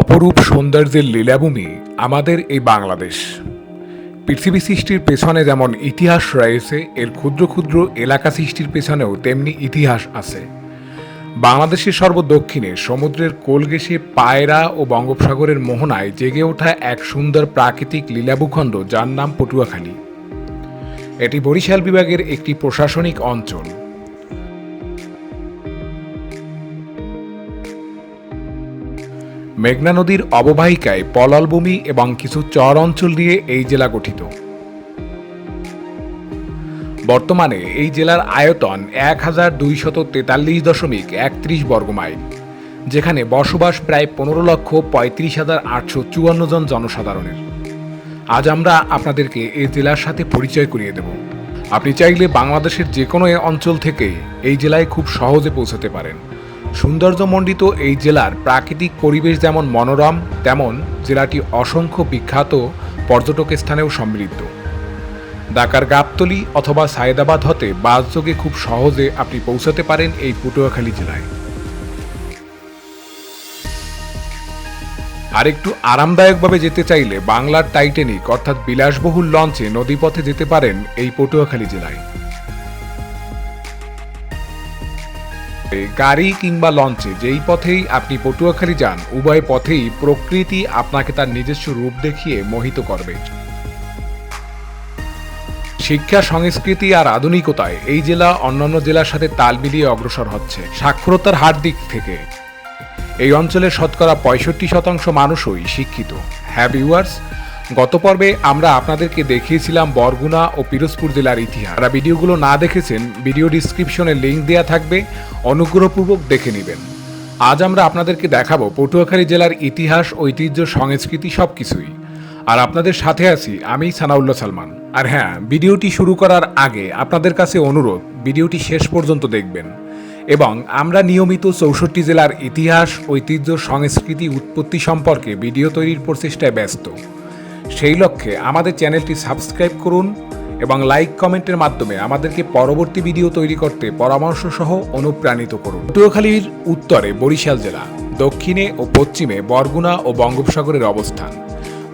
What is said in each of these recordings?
অপরূপ সৌন্দর্যের লীলাভূমি আমাদের এই বাংলাদেশ। পৃথিবী সৃষ্টির পেছনে যেমন ইতিহাস রয়েছে, এর ক্ষুদ্র ক্ষুদ্র এলাকা সৃষ্টির পেছনেও তেমনি ইতিহাস আছে। বাংলাদেশের সর্বদক্ষিণে সমুদ্রের কোলগেসে পায়রা ও বঙ্গোপসাগরের মোহনায় জেগে ওঠা এক সুন্দর প্রাকৃতিক লীলাভূখণ্ড যার নাম পটুয়াখালী। এটি বরিশাল বিভাগের একটি প্রশাসনিক অঞ্চল। মেঘনা নদীর অববাহিকায় পললভূমি এবং কিছু চর অঞ্চল নিয়ে এই জেলা গঠিত। বর্তমানে এই জেলার আয়তন এক হাজার দুইশত তেতাল্লিশ দশমিক একত্রিশ বর্গমাইল যেখানে বসবাস প্রায় পনেরো লক্ষ পঁয়ত্রিশ হাজার আটশো চুয়ান্ন জন জনসাধারণের। আজ আমরা আপনাদেরকে এই জেলার সাথে পরিচয় করিয়ে দেব। আপনি চাইলে বাংলাদেশের যে কোনো অঞ্চল থেকে এই জেলায় খুব সহজে পৌঁছাতে পারেন। সৌন্দর্যমণ্ডিত এই জেলার প্রাকৃতিক পরিবেশ যেমন মনোরম, তেমন জেলাটি অসংখ্য বিখ্যাত পর্যটক স্থানেও সমৃদ্ধ। ঢাকার গাবতলি অথবা সায়েদাবাদ হতে বাসযোগে খুব সহজে আপনি পৌঁছাতে পারেন এই পটুয়াখালী জেলায়। আর একটু আরামদায়কভাবে যেতে চাইলে বাংলার টাইটেনিক অর্থাৎ বিলাসবহুল লঞ্চে নদীপথে যেতে পারেন এই পটুয়াখালী জেলায়। গাড়ি কিংবা লঞ্চে যেই পথেই আপনি পটুয়াখালী যান, উভয় পথেই প্রকৃতি আপনাকে তার নিজস্ব রূপ দেখিয়ে মোহিত করবে। শিক্ষা, সংস্কৃতি আর আধুনিকতায় এই জেলা অন্যান্য জেলার সাথে তাল মিলিয়ে অগ্রসর হচ্ছে। সাক্ষরতার হার দিক থেকে। এই অঞ্চলের শতকরা পঁয়ষট্টি শতাংশ মানুষই শিক্ষিত। হ্যাঁ ভিউয়ার্স গত পর্বে আমরা আপনাদেরকে দেখিয়েছিলাম বরগুনা ও পিরোজপুর জেলার ইতিহাস। যারা ভিডিওগুলো না দেখেছেন, ভিডিও ডিসক্রিপশনে লিঙ্ক দেওয়া থাকবে, অনুগ্রহপূর্বক দেখে নেবেন। আজ আমরা আপনাদেরকে দেখাবো পটুয়াখালী জেলার ইতিহাস, ঐতিহ্য, সংস্কৃতি সব কিছুই আর আপনাদের সাথে আছি আমি সানাউল্লাহ সালমান। আর হ্যাঁ ভিডিওটি শুরু করার আগে আপনাদের কাছে অনুরোধ, ভিডিওটি শেষ পর্যন্ত দেখবেন। এবং আমরা নিয়মিত চৌষট্টি জেলার ইতিহাস, ঐতিহ্য, সংস্কৃতি উৎপত্তি সম্পর্কে ভিডিও তৈরির প্রচেষ্টায় ব্যস্ত। সেই লক্ষ্যে আমাদের চ্যানেলটি সাবস্ক্রাইব করুন এবং লাইক কমেন্টের মাধ্যমে আমাদেরকে পরবর্তী ভিডিও তৈরি করতে পরামর্শ সহ অনুপ্রাণিত করুন। পটুয়াখালীর উত্তরে বরিশাল জেলা, দক্ষিণে ও পশ্চিমে বরগুনা ও বঙ্গোপসাগরের অবস্থান,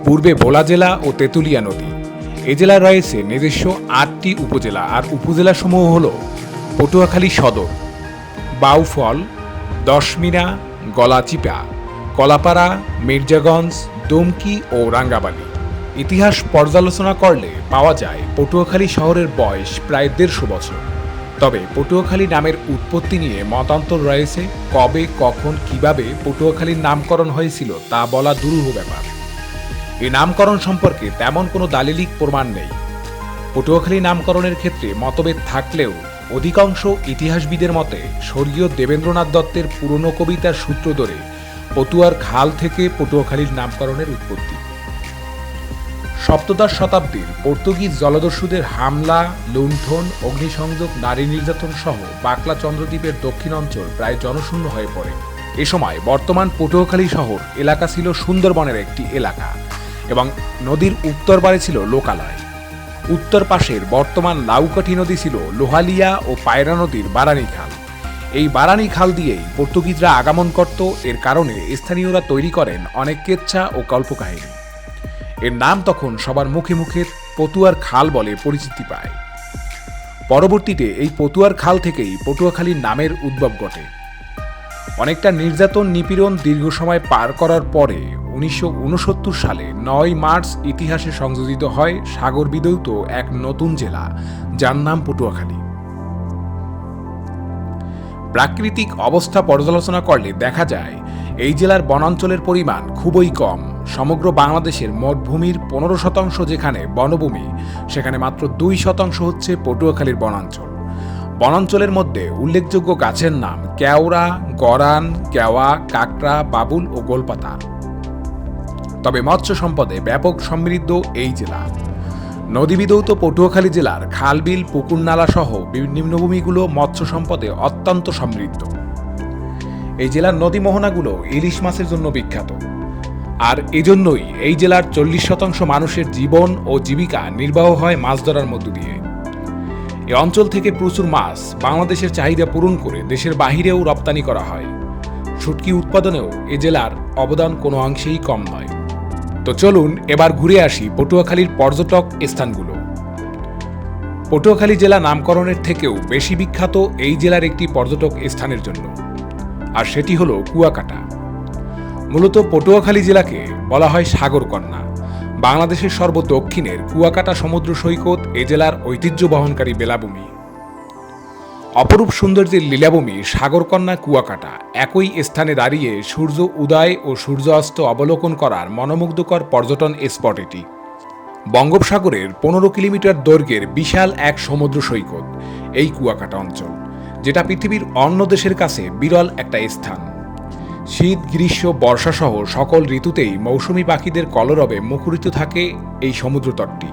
পূর্বে ভোলা জেলা ও তেঁতুলিয়া নদী। এ জেলায় রয়েছে নিজস্ব আটটি উপজেলা আর উপজেলাসমূহ হল পটুয়াখালী সদর, বাউফল, দশমিনা, গলাচিপা, কলাপাড়া, মির্জাগঞ্জ, দুমকি ও রাঙ্গাবালি ইতিহাস পর্যালোচনা করলে পাওয়া যায় পটুয়াখালী শহরের বয়স প্রায় দেড়শো বছর। তবে পটুয়াখালী নামের উৎপত্তি নিয়ে মতান্তর রয়েছে কবে, কখন, কীভাবে পটুয়াখালীর নামকরণ হয়েছিল তা বলা দুরূহ ব্যাপার। এ নামকরণ সম্পর্কে তেমন কোনো দালিলিক প্রমাণ নেই। পটুয়াখালী নামকরণের ক্ষেত্রে মতভেদ থাকলেও অধিকাংশ ইতিহাসবিদের মতে স্বর্গীয় দেবেন্দ্রনাথ দত্তের পুরনো কবিতার সূত্র ধরে পটুয়ার খাল থেকে পটুয়াখালীর নামকরণের উৎপত্তি। সপ্তদশ শতাব্দীর পর্তুগিজ জলদস্যুদের হামলা, লুণ্ঠন, অগ্নিসংযোগ, নারী নির্যাতন সহ বাকলা চন্দ্রদ্বীপের দক্ষিণ অঞ্চল প্রায় জনশূন্য হয়ে পড়ে। এ সময় বর্তমান পটুয়াখালী শহর এলাকা ছিল সুন্দরবনের একটি এলাকা এবং নদীর উত্তর পারে ছিল লোকালয়। উত্তর পাশের বর্তমান লাউকাঠি নদী ছিল লোহালিয়া ও পায়রা নদীর বারানি খাল। এই বারানি খাল দিয়েই পর্তুগিজরা আগমন করত। এর কারণে স্থানীয়রা তৈরি করেন অনেক কেচ্ছা ও কল্পকাহিনী। এর নাম তখন সবার মুখে মুখে পটুয়ার খাল বলে পরিচিতি পায়। পরবর্তীতে এই পটুয়ার খাল থেকেই পটুয়াখালীর নামের উদ্ভব ঘটে। অনেকটা নির্যাতন নিপীড়ন দীর্ঘ সময় পার করার পরে উনিশশো উনসত্তর সালে নয় মার্চ ইতিহাসে সংযোজিত হয় সাগর বিদৌত এক নতুন জেলা, যার নাম পটুয়াখালী। প্রাকৃতিক অবস্থা পর্যালোচনা করলে দেখা যায়, এই জেলার বনাঞ্চলের পরিমাণ খুবই কম। সমগ্র বাংলাদেশের মোট ভূমির পনেরো শতাংশ যেখানে বনভূমি, সেখানে মাত্র দুই শতাংশ হচ্ছে পটুয়াখালীর বনাঞ্চল। বনাঞ্চলের মধ্যে উল্লেখযোগ্য গাছের নাম কেওড়া, গরান, কেওয়া, কাকড়া, বাবুল ও গোলপাতা। তবে মৎস্য সম্পদে ব্যাপক সমৃদ্ধ এই জেলা। নদীবিদৌত পটুয়াখালী জেলার খালবিল, পুকুরনালা সহ নিম্নভূমিগুলো মৎস্য সম্পদে অত্যন্ত সমৃদ্ধ। এই জেলার নদী মোহনাগুলো ইলিশ মাছের জন্য বিখ্যাত। আর এজন্যই এই জেলার চল্লিশ শতাংশ মানুষের জীবন ও জীবিকা নির্বাহ হয় মাছ ধরার মধ্য দিয়ে। এ অঞ্চল থেকে প্রচুর মাছ বাংলাদেশের চাহিদা পূরণ করে দেশের বাহিরেও রপ্তানি করা হয়। শুটকি উৎপাদনেও এ জেলার অবদান কোনো অংশেই কম নয়। তো চলুন এবার ঘুরে আসি পটুয়াখালীর পর্যটক স্থানগুলো। পটুয়াখালী জেলা নামকরণের থেকেও বেশি বিখ্যাত এই জেলার একটি পর্যটক স্থানের জন্য। আর সেটি হলো কুয়াকাটা। মূলত পটুয়াখালী জেলাকে বলা হয় সাগরকন্যা। বাংলাদেশের সর্বদক্ষিণের কুয়াকাটা সমুদ্র সৈকত এ জেলার ঐতিহ্য বহনকারী বেলাভূমি। অপরূপ সৌন্দর্যের লীলাভূমি সাগরকন্যা কুয়াকাটা। একই স্থানে দাঁড়িয়ে সূর্য উদয় ও সূর্য অস্ত অবলোকন করার মনোমুগ্ধকর পর্যটন স্পট এটি। বঙ্গোপসাগরের পনেরো কিলোমিটার দৈর্ঘ্যের বিশাল এক সমুদ্র সৈকত এই কুয়াকাটা অঞ্চল, যেটা পৃথিবীর অন্য দেশের কাছে বিরল একটা স্থান। শীত, গ্রীষ্ম বর্ষাসহ সকল ঋতুতেই মৌসুমী পাখিদের কলরবে মুখরিত থাকে এই সমুদ্রতটটি।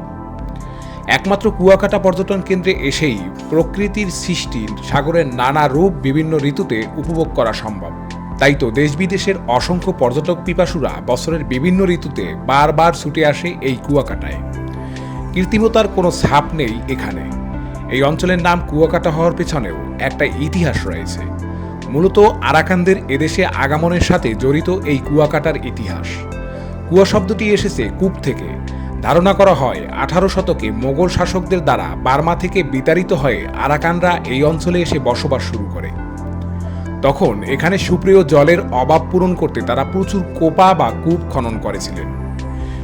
একমাত্র কুয়াকাটা পর্যটন কেন্দ্রে এসেই প্রকৃতির সৃষ্টি, সাগরের নানা রূপ বিভিন্ন ঋতুতে উপভোগ করা সম্ভব। তাই তো দেশ বিদেশের অসংখ্য পর্যটক পিপাসুরা বছরের বিভিন্ন ঋতুতে বারবার ছুটে আসে এই কুয়াকাটায়। কৃত্রিমতার কোনো ছাপ নেই এখানে। এই অঞ্চলের নাম কুয়াকাটা হওয়ার পেছনেও একটা ইতিহাস রয়েছে। মূলত আরাকানদের এদেশে আগমনের সাথে জড়িত এই কুয়াকাটার ইতিহাস। কুয়া শব্দটি এসেছে কূপ থেকে। ধারণা করা হয়, আঠারো শতকে মোগল শাসকদের দ্বারা বার্মা থেকে বিতাড়িত হয়ে আরাকানরা এই অঞ্চলে এসে বসবাস শুরু করে। তখন এখানে সুপ্রিয় জলের অভাব পূরণ করতে তারা প্রচুর কোপা বা কূপ খনন করেছিলেন।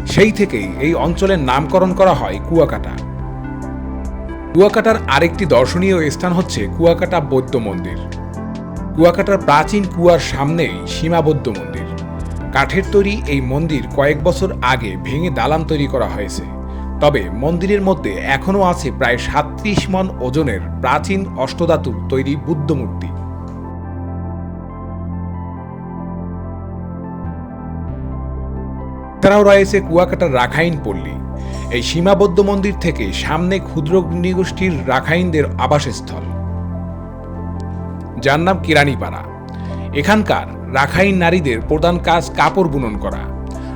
সেই থেকেই এই অঞ্চলের নামকরণ করা হয় কুয়াকাটা। কুয়াকাটার আরেকটি দর্শনীয় স্থান হচ্ছে কুয়াকাটা বৌদ্ধ মন্দির। কুয়াকাটার প্রাচীন কুয়ার সামনেই সীমাবদ্ধ মন্দির। কাঠের তৈরি এই মন্দির কয়েক বছর আগে ভেঙে দালান তৈরি করা হয়েছে। তবে মন্দিরের মধ্যে এখনও আছে প্রায় সাত্রিশ মন ওজনের প্রাচীন অষ্টধাতুর তৈরি বুদ্ধ মূর্তি। এছাড়াও রয়েছে কুয়াকাটার রাখাইন পল্লী। এই সীমাবদ্ধ মন্দির থেকে সামনে ক্ষুদ্র নৃগোষ্ঠীর রাখাইনদের আবাসস্থল। যার নাম কিরানিপাড়া। এখানকার রাখাইন নারীদের প্রধান কাজ কাপড় বুনন করা।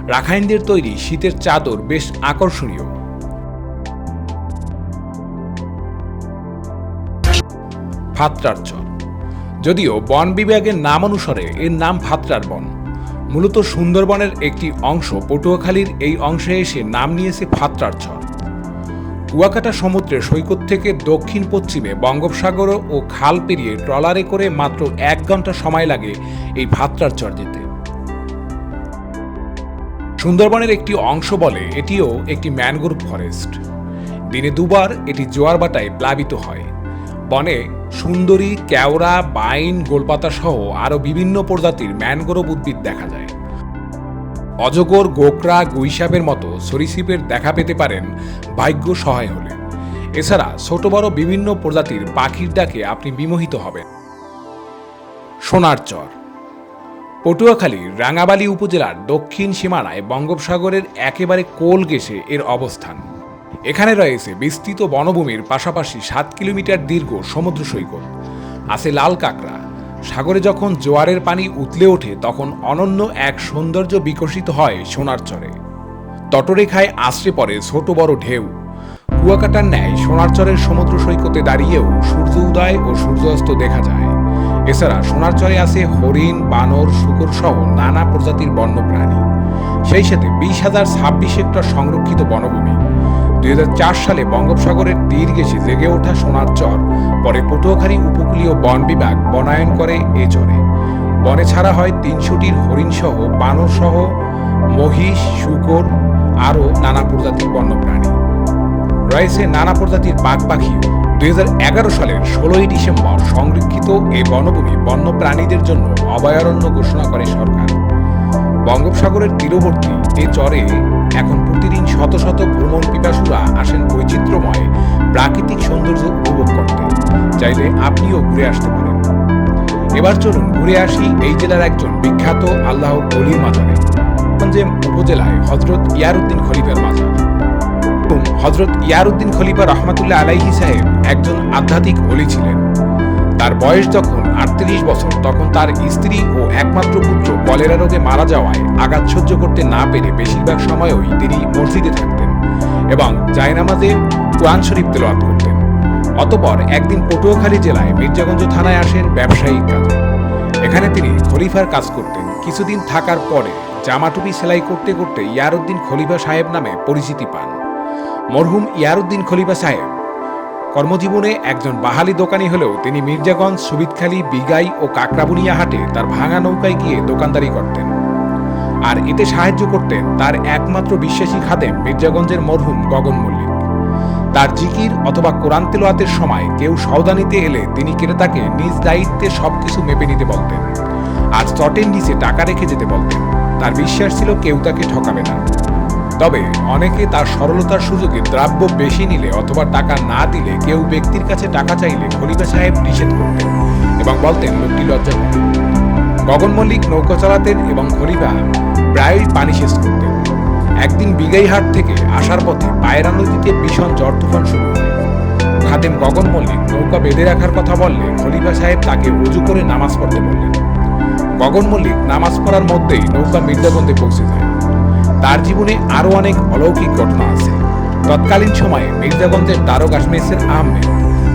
রাখাইনদের তৈরি শীতের চাদর বেশ আকর্ষণীয়। ফাত্রার যদিও বন বিভাগের নাম অনুসারে এর নাম ফাত্রার বন। মূলত সুন্দরবনের একটি অংশ পটুয়াখালীর এই অংশে এসে নাম নিয়েছে ফাত্রার কুয়াকাটা সমুদ্রের সৈকত থেকে দক্ষিণ পশ্চিমে বঙ্গোপসাগর ও খাল পেরিয়ে ট্রলারে করে মাত্র এক ঘণ্টা সময় লাগে এই ভাত্রার চর যেতে সুন্দরবনের একটি অংশ বলে এটিও একটি ম্যানগ্রোভ ফরেস্ট। দিনে দুবার এটি জোয়ার বাটায় প্লাবিত হয়। বনে সুন্দরী, কেওড়া, বাইন, গোলপাতা সহ আরও বিভিন্ন প্রজাতির ম্যানগ্রোভ উদ্ভিদ দেখা যায়। অজগর, গোকরা, গুইসাপের মতো সরীসৃপের দেখা পেতে পারেন ভাগ্য সহায় হলে। এছাড়া ছোট বড় বিভিন্ন প্রজাতির পাখির ডাকে আপনি বিমোহিত হবেন। সোনার চর পটুয়াখালীর রাঙাবালি উপজেলার দক্ষিণ সীমানায় বঙ্গোপসাগরের একেবারে কোল গেসে এর অবস্থান। এখানে রয়েছে বিস্তৃত বনভূমির পাশাপাশি সাত কিলোমিটার দীর্ঘ সমুদ্র সৈকত। আছে লাল কাঁকড়া সাগরে যখন জোয়ারের পানি উতলে ওঠে, তখন অনন্য এক সৌন্দর্য বিকশিত হয় সোনার চরে। তটরেখায় আশ্রে পড়ে ছোট বড় ঢেউ। কুয়াকাটার ন্যায় সোনারচরের সমুদ্র সৈকতে দাঁড়িয়েও সূর্য উদয় ও সূর্যাস্ত দেখা যায়। এছাড়া সোনারচরে আছে হরিণ, বানর, শুকর সহ নানা প্রজাতির বন্যপ্রাণী। সেই সাথে বিশ হাজার ছাব্বিশ হেক্টর সংরক্ষিত বনভূমি। দুই হাজার চার সালে বঙ্গোপসাগরের তীর ঘেঁষে জেগে ওঠা সোনার চর পরে পটুয়াখালী উপকূলীয় বন বিভাগ বনায়ন করে এ চরে। বনে ছাড়া হয় তিনশোটির হরিণসহ বানরসহ মহিষ, শুকর, আরও নানা প্রজাতির বন্যপ্রাণী। রয়েছে নানা প্রজাতির বাঘ পাখি দুই সালের ষোলোই ডিসেম্বর সংরক্ষিত এই বনভূমি বন্যপ্রাণীদের জন্য অভয়ারণ্য ঘোষণা করে সরকার। বঙ্গোপসাগরের তীরবর্তী এ চরে এখন প্রতিদিন শত শত ভ্রমণ পিপাসুরা আসেন বৈচিত্র্যময় প্রাকৃতিক সৌন্দর্য উপভোগ চাইলে আপনিও ঘুরে আসতে পারেন। এবার চলুন ঘুরে আসি এই জেলার একজন বিখ্যাত আল্লাহর অলির মাজারে গঞ্জেম উপজেলায় হজরত ইয়ারউদ্দিন খলিফার মাজার। হজরত ইয়ারউদ্দিন খলিফা রহমাতুল্লাহ আলাইহি সাহেব একজন আধ্যাত্মিক অলি ছিলেন। তার বয়স যখন আটত্রিশ বছর, তখন তার স্ত্রী ও একমাত্র পুত্র কলেরা রোগে মারা যাওয়ায় আঘাত সহ্য করতে না পেরে বেশিরভাগ সময়ই তিনি মসজিদে থাকতেন এবং জায়নামাজে কোরআন শরীফ তেলাওয়াত করতেন। অতপর একদিন পটুয়াখালী জেলায় মির্জাগঞ্জ থানায় আসেন ব্যবসায়িক কাজে। এখানে তিনি খলিফার কাজ করতেন। কিছুদিন থাকার পরে জামাটুপি সেলাই করতে করতে ইয়ারউদ্দিন খলিফা সাহেব নামে পরিচিতি পান। মরহুম ইয়ারউদ্দিন খলিফা সাহেব। কর্মজীবনে একজন বাহালি দোকানি হলেও তিনি মির্জাগঞ্জ সুবিদখালী বিগাই ও কাকরাবুনিয়া হাটে তার ভাঙা নৌকায় গিয়ে দোকানদারি করতেন। আর এতে সাহায্য করতেন তার একমাত্র বিশ্বাসী খাদেম মির্জাগঞ্জের মরহুম গগন মল্লিক তার জিকির অথবা কোরআন তেলোয়াতের সময় কেউ সওদানিতে এলে তিনি ক্রেতাকে নিজ দায়িত্বে সবকিছু মেপে নিতে বলতেন। আর চটের নিচে টাকা রেখে যেতে বলতেন। তার বিশ্বাস ছিল কেউ তাকে ঠকাবে না। তবে অনেকে তার সরলতার সুযোগে দ্রাব্য বেশি নিলে অথবা টাকা না দিলে কেউ ব্যক্তির কাছে টাকা চাইলে খলিফা সাহেব নিষেধ করতেন এবং বলতেন, লোকটি লজ্জা পাবে গগন মল্লিক নৌকা চালাতেন এবং খলিফা প্রায়ই পানি শেষ করতেন। একদিন বিগাইহাট থেকে আসার পথে পায়রা নদীতে ভীষণ ঝড় তুফান শুরু হয়। খাদেম গগন মল্লিক নৌকা বেঁধে রাখার কথা বললে খলিফা সাহেব তাকে উজু করে নামাজ পড়তে বললেন। গগন মল্লিক নামাজ পড়ার মধ্যেই নৌকা মির্জাগঞ্জে পৌঁছে যায়। তার জীবনে আরও অনেক অলৌকিক ঘটনা আছে। তৎকালীন সময়ে মির্জাগঞ্জের দারোগা মেসের আহমেদ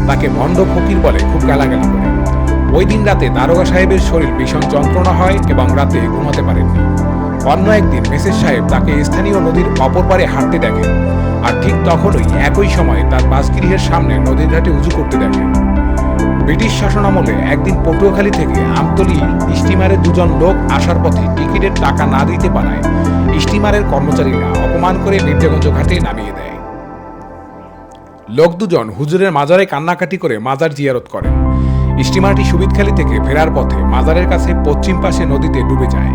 তাকে ভণ্ড ফকির বলে খুব গালাগালি করে। ওই দিন রাতে দারোগা সাহেবের শরীর ভীষণ যন্ত্রণা হয় এবং রাতে ঘুমাতে পারেননি। অন্য একদিন মেসেজ সাহেব তাকে স্থানীয় নদীর অপর পারে হাঁটতে দেখেন আর ঠিক তখনই একই সময় তার বাসগৃহের সামনে নদীর ঘাটে উঁচু করতে দেখেন ব্রিটিশ শাসন আমলে একদিন পটুয়াখালী থেকে আমতলি স্টিমারে দুজন লোক আসার পথে টিকিটের টাকা না দিতে পারায় স্টিমারের কর্মচারীরা অপমান করে মির্জাগঞ্জ ঘাটে নামিয়ে দেয়। লোক দুজন হুজুরের মাজারে কান্নাকাটি করে মাজার জিয়ারত করেন। স্টিমারটি সুবিদখালী থেকে ফেরার পথে মাজারের কাছে পশ্চিম পাশে নদীতে ডুবে যায়।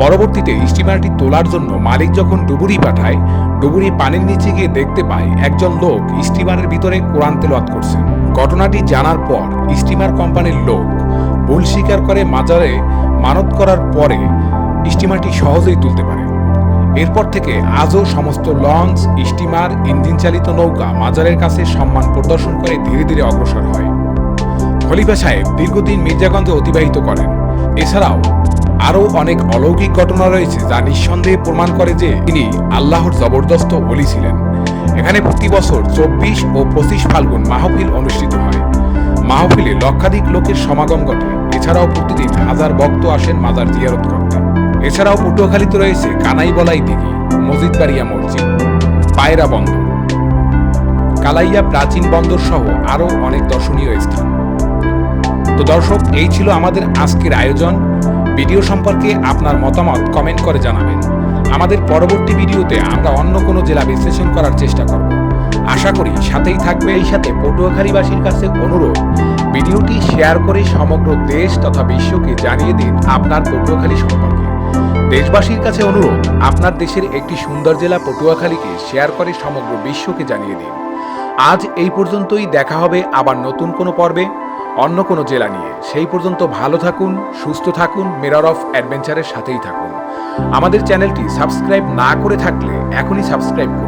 পরবর্তীতে স্টিমারটি তোলার জন্য মালিক যখন ডুবুরি পাঠায়, ডুবুরি পানির নিচে গিয়ে দেখতে পায় একজন লোক স্টিমারের ভিতরে কোরআন তেলাওয়াত করছেন ঘটনাটি জানার পর স্টিমার কোম্পানির লোক ভুল স্বীকার করে মাজারে মানত করার পরে স্টিমারটি সহজেই তুলতে পারে। এরপর থেকে আজও সমস্ত লঞ্চ, স্টিমার ইঞ্জিন চালিত নৌকা মাজারের কাছে সম্মান প্রদর্শন করে ধীরে ধীরে অগ্রসর হয়। খলিফা সাহেব দীর্ঘদিন মির্জাগঞ্জে অতিবাহিত করেন। এছাড়াও আরও অনেক অলৌকিক ঘটনা রয়েছে যা নিঃসন্দেহে প্রমাণ করে যে তিনি আল্লাহর জবরদস্ত অলি ছিলেন। এখানে প্রতি বছর চব্বিশ ও পঁচিশ ফাল্গুন মাহফিল অনুষ্ঠিত হয়। মাহফিলে লক্ষাধিক লোকের সমাগম ঘটে। এছাড়াও প্রতিদিন হাজার ভক্ত আসেন মাজার জিয়ারত করতে এছাড়াও পটুয়াখালীতে রয়েছে কানাইবলাই দিঘি, মসজিদবাড়িয়া মসজিদ, পায়রা বন্দর, কালাইয়া প্রাচীন বন্দর সহ আরও অনেক দর্শনীয় স্থান। তো দর্শক, এই ছিল আমাদের আজকের আয়োজন। ভিডিও সম্পর্কে আপনার মতামত কমেন্ট করে জানাবেন। আমাদের পরবর্তী ভিডিওতে আমরা অন্য কোনো জেলা বিশ্লেষণ করার চেষ্টা করব। আশা করি সাথেই থাকবে এই সাথে পটুয়াখালীবাসীর কাছে অনুরোধ। ভিডিওটি শেয়ার করে সমগ্র দেশ তথা বিশ্বকে জানিয়ে দিন আপনার পটুয়াখালী সম্পর্কে। দেশবাসীর কাছে অনুরোধ, আপনার দেশের একটি সুন্দর জেলা পটুয়াখালীকে শেয়ার করে সমগ্র বিশ্বকে জানিয়ে দিন। আজ এই পর্যন্তই দেখা হবে আবার নতুন কোনো পর্বে। অন্য কোনো জেলা নিয়ে। সেই পর্যন্ত ভালো থাকুন, সুস্থ থাকুন মেরার অফ অ্যাডভেঞ্চারের সাথেই থাকুন। আমাদের চ্যানেলটি সাবস্ক্রাইব না করে থাকলে এখনই সাবস্ক্রাইব করুন।